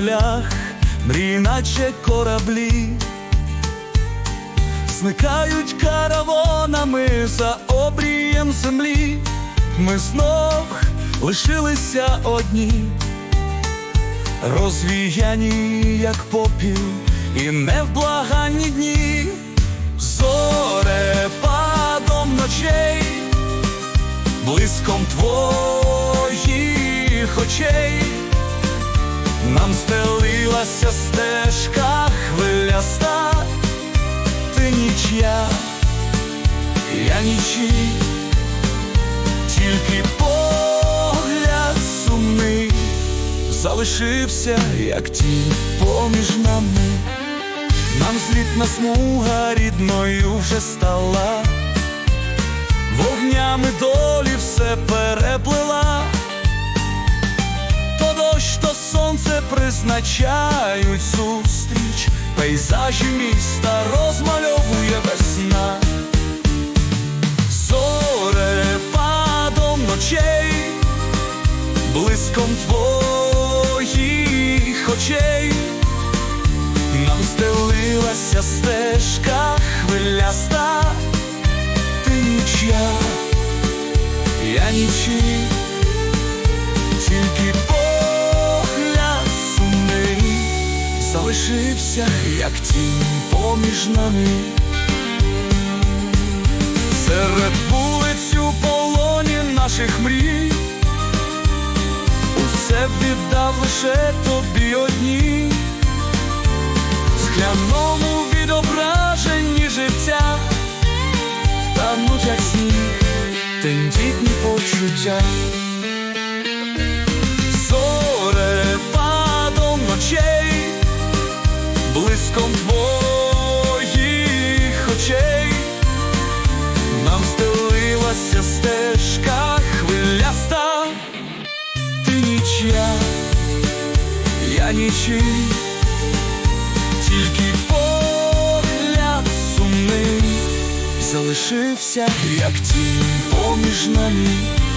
хвилях, мрій, наче кораблі, зникають караванами за обрієм землі. Ми знов лишилися одні, розвіяні, як попіл, і невблаганні дні, зорепадом ночей, блиском твоїх очей, нам стелилася стежка хвиляста, ти нічя, я нічий. Тільки погляд сумний залишився, як тінь поміж нами. Нам злітна смуга рідною вже стала, вогнями долі все переплила, сонце призначають зустріч, пейзажі міста розмальовує весна. Зорепадом ночей, блиском твоїх очей, нам стелилася стежка хвиляста, ти нічя, я нічий, залишився, як тінь поміж нами. Серед вулиць у полоні наших мрій. Усе віддав лише тобі одній. Скляному відображенні життя. Тануть, як сніг, тендітні почуття я тільки погляд сумний залишився, як тінь поміж нами.